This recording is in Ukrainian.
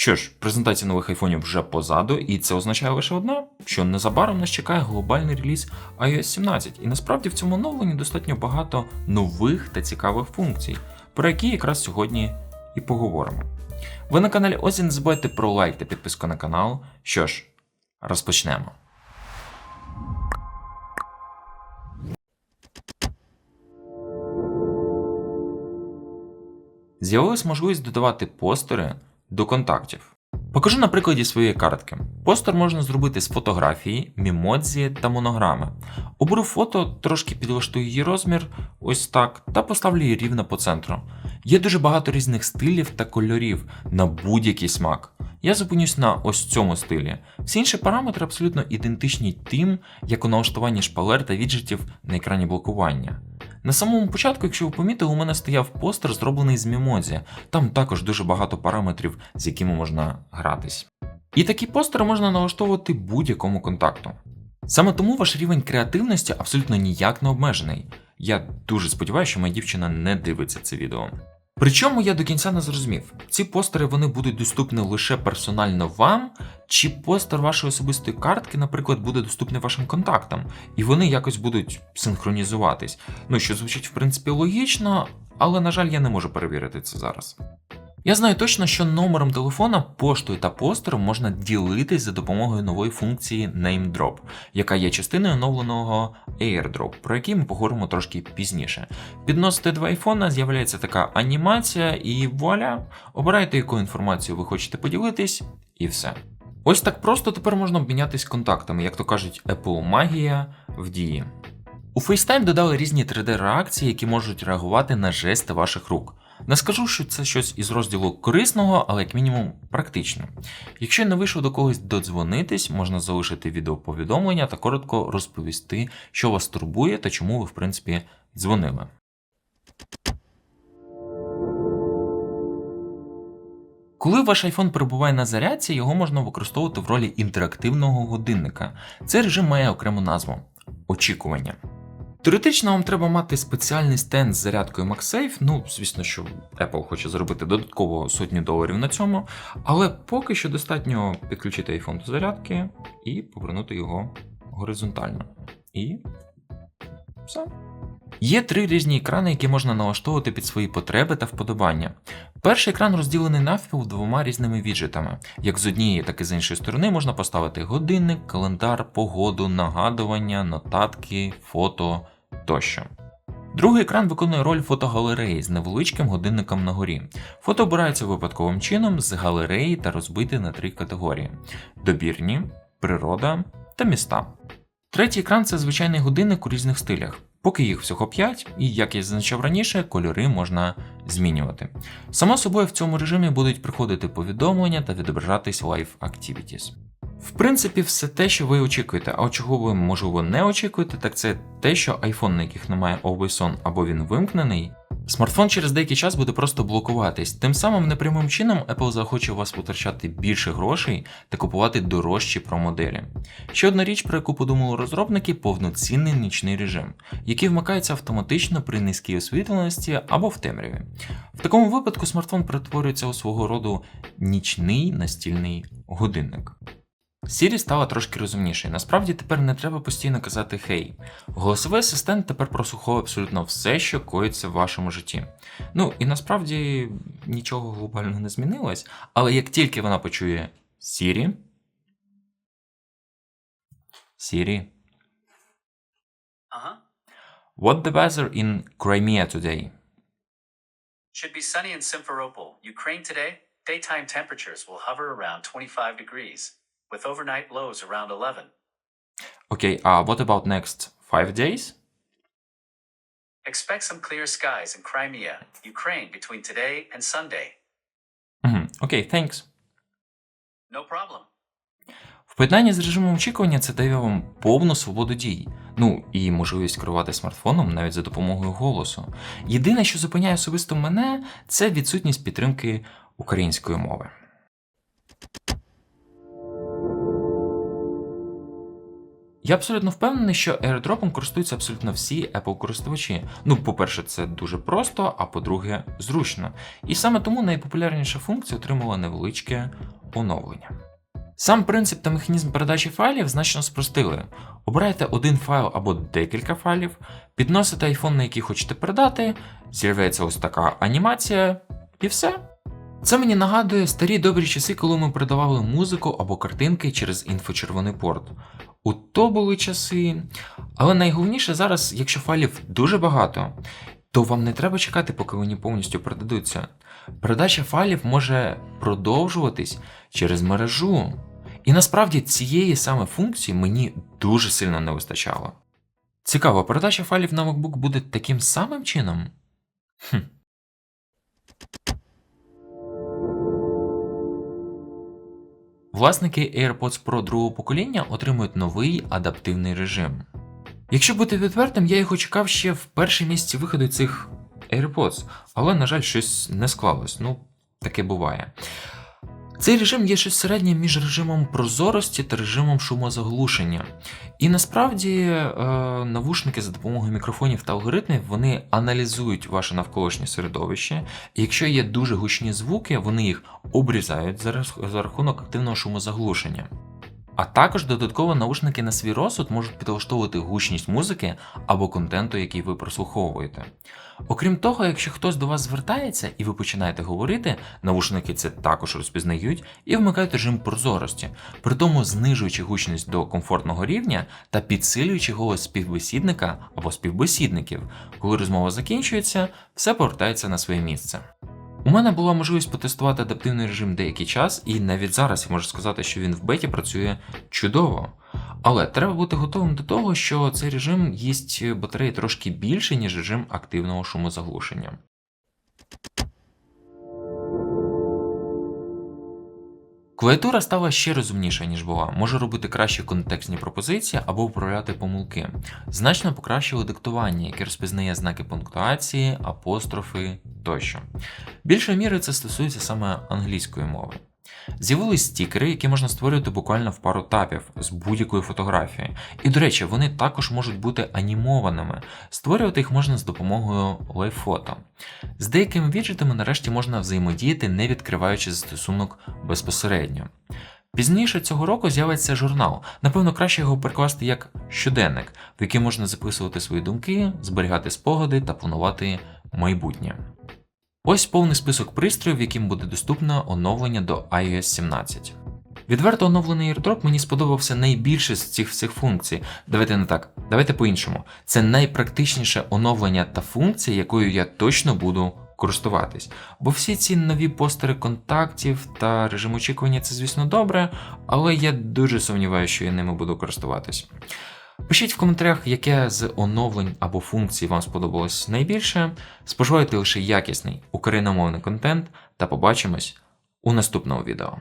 Що ж, презентація нових айфонів вже позаду, і це означає лише одне, що незабаром нас чекає глобальний реліз iOS 17, і насправді в цьому оновленні достатньо багато нових та цікавих функцій, про які якраз сьогодні і поговоримо. Ви на каналі Озі, не забувайте про лайк та підписку на канал. Що ж, розпочнемо. З'явилась можливість додавати постери до контактів. Покажу на прикладі своєї картки. Постер можна зробити з фотографії, мімодзі та монограми. Оберу фото, трошки підлаштую її розмір, ось так, та поставлю її рівно по центру. Є дуже багато різних стилів та кольорів на будь-який смак. Я зупинюсь на ось цьому стилі. Всі інші параметри абсолютно ідентичні тим, як у налаштуванні шпалер та віджитів на екрані блокування. На самому початку, якщо ви помітили, у мене стояв постер, зроблений з Мімозі. Там також дуже багато параметрів, з якими можна гратись. І такі постери можна налаштовувати будь-якому контакту. Саме тому ваш рівень креативності абсолютно ніяк не обмежений. Я дуже сподіваюся, що моя дівчина не дивиться це відео. Причому я до кінця не зрозумів, ці постери вони будуть доступні лише персонально вам, чи постер вашої особистої картки, наприклад, буде доступний вашим контактам, і вони якось будуть синхронізуватись. Ну, що звучить в принципі логічно, але на жаль, я не можу перевірити це зараз. Я знаю точно, що номером телефона, поштою та постером можна ділитись за допомогою нової функції NameDrop, яка є частиною оновленого AirDrop, про який ми поговоримо трошки пізніше. Підносите два айфона, з'являється така анімація, і вуаля, обирайте, якою інформацією ви хочете поділитись, і все. Ось так просто тепер можна обмінятись контактами, як то кажуть, Apple магія в дії. У FaceTime додали різні 3D-реакції, які можуть реагувати на жести ваших рук. Не скажу, що це щось із розділу корисного, але як мінімум практично. Якщо не вийшов до когось додзвонитись, можна залишити відеоповідомлення та коротко розповісти, що вас турбує та чому ви, в принципі, дзвонили. Коли ваш iPhone перебуває на зарядці, його можна використовувати в ролі інтерактивного годинника. Цей режим має окрему назву очікування. Теоретично вам треба мати спеціальний стенд з зарядкою MagSafe. Ну, звісно, що Apple хоче заробити додатково сотню доларів на цьому, але поки що достатньо підключити iPhone до зарядки і повернути його горизонтально. І все. Є три різні екрани, які можна налаштовувати під свої потреби та вподобання. Перший екран розділений навпіл двома різними віджитами. Як з однієї, так і з іншої сторони можна поставити годинник, календар, погоду, нагадування, нотатки, фото тощо. Другий екран виконує роль фотогалереї з невеличким годинником на горі. Фото обирається випадковим чином з галереї та розбите на три категорії: добірні, природа та міста. Третій екран це звичайний годинник у різних стилях. Поки їх всього 5, і як я зазначав раніше, кольори можна змінювати. Само собою в цьому режимі будуть приходити повідомлення та відображатись Live Activities. В принципі, все те, що ви очікуєте, а чого ви, можливо, не очікуєте, так це те, що iPhone, на яких немає Always On або він вимкнений, смартфон через деякий час буде просто блокуватись. Тим самим непрямим чином Apple захоче у вас витрачати більше грошей та купувати дорожчі промоделі. Ще одна річ, про яку подумали розробники, повноцінний нічний режим, який вмикається автоматично при низькій освітленості або в темряві. В такому випадку смартфон перетворюється у свого роду нічний настільний годинник. Siri стала трошки розумнішою. Насправді тепер не треба постійно казати хей. Голосовий асистент тепер прослуховує абсолютно все, що коїться в вашому житті. Ну і насправді нічого глобально не змінилось, але як тільки вона почує Siri, Siri, Uh huh. what the weather in Crimea today? Should be sunny in Simferopol, Ukraine today. Daytime temperatures will hover around 25 degrees, with overnight lows around 11. Окей, а what about next five days? Expect some clear skies in Crimea, Ukraine between today and Sunday. Угу, окей, thanks. No problem. В поєднанні з режимом очікування це дає вам повну свободу дій, ну і можливість керувати смартфоном навіть за допомогою голосу. Єдине, що зупиняє особисто мене, це відсутність підтримки української мови. Я абсолютно впевнений, що AirDrop користуються абсолютно всі Apple користувачі. Ну, по-перше, це дуже просто, а по-друге, зручно. І саме тому найпопулярніша функція отримала невеличке оновлення. Сам принцип та механізм передачі файлів значно спростили. Обирайте один файл або декілька файлів, підносите iPhone, на який хочете передати, з'являється ось така анімація, і все. Це мені нагадує старі добрі часи, коли ми передавали музику або картинки через інфочервоний порт. У то були часи. Але найголовніше зараз, якщо файлів дуже багато, то вам не треба чекати, поки вони повністю передадуться. Передача файлів може продовжуватись через мережу. І насправді цієї саме функції мені дуже сильно не вистачало. Цікаво, передача файлів на MacBook буде таким самим чином? Хм. Власники AirPods Pro другого покоління отримують новий адаптивний режим. Якщо бути відвертим, я його чекав ще в перші місці виходу цих AirPods, але, на жаль, щось не склалось. Ну, таке буває. Цей режим є щось середнє між режимом прозорості та режимом шумозаглушення. І насправді е, навушники за допомогою мікрофонів та алгоритмів вони аналізують ваше навколишнє середовище, і якщо є дуже гучні звуки, вони їх обрізають за рахунок активного шумозаглушення. А також додатково наушники на свій розсуд можуть підлаштовувати гучність музики або контенту, який ви прослуховуєте. Окрім того, якщо хтось до вас звертається і ви починаєте говорити, наушники це також розпізнають і вмикають режим прозорості, при тому знижуючи гучність до комфортного рівня та підсилюючи голос співбесідника або співбесідників. Коли розмова закінчується, все повертається на своє місце. У мене була можливість потестувати адаптивний режим деякий час, і навіть зараз я можу сказати, що він в беті працює чудово. Але треба бути готовим до того, що цей режим їсть батареї трошки більше, ніж режим активного шумозаглушення. Клавіатура стала ще розумніша, ніж була, може робити кращі контекстні пропозиції або управляти помилки. Значно покращило диктування, яке розпізнає знаки пунктуації, апострофи тощо. Більшою мірою це стосується саме англійської мови. З'явились стікери, які можна створювати буквально в пару тапів з будь-якої фотографії. І, до речі, вони також можуть бути анімованими. Створювати їх можна з допомогою лайфото. З деякими віджитами нарешті можна взаємодіяти, не відкриваючи застосунок безпосередньо. Пізніше цього року з'явиться журнал. Напевно, краще його перекласти як щоденник, в який можна записувати свої думки, зберігати спогади та планувати майбутнє. Ось повний список пристроїв, яким буде доступно оновлення до iOS 17. Відверто оновлений AirDrop мені сподобався найбільше з цих всіх функцій. Давайте не так, давайте по-іншому. Це найпрактичніше оновлення та функція, якою я точно буду користуватись. Бо всі ці нові постери контактів та режим очікування це, звісно, добре, але я дуже сумніваюся, що я ними буду користуватись. Пишіть в коментарях, яке з оновлень або функцій вам сподобалось найбільше. Споживайте лише якісний україномовний контент та побачимось у наступному відео.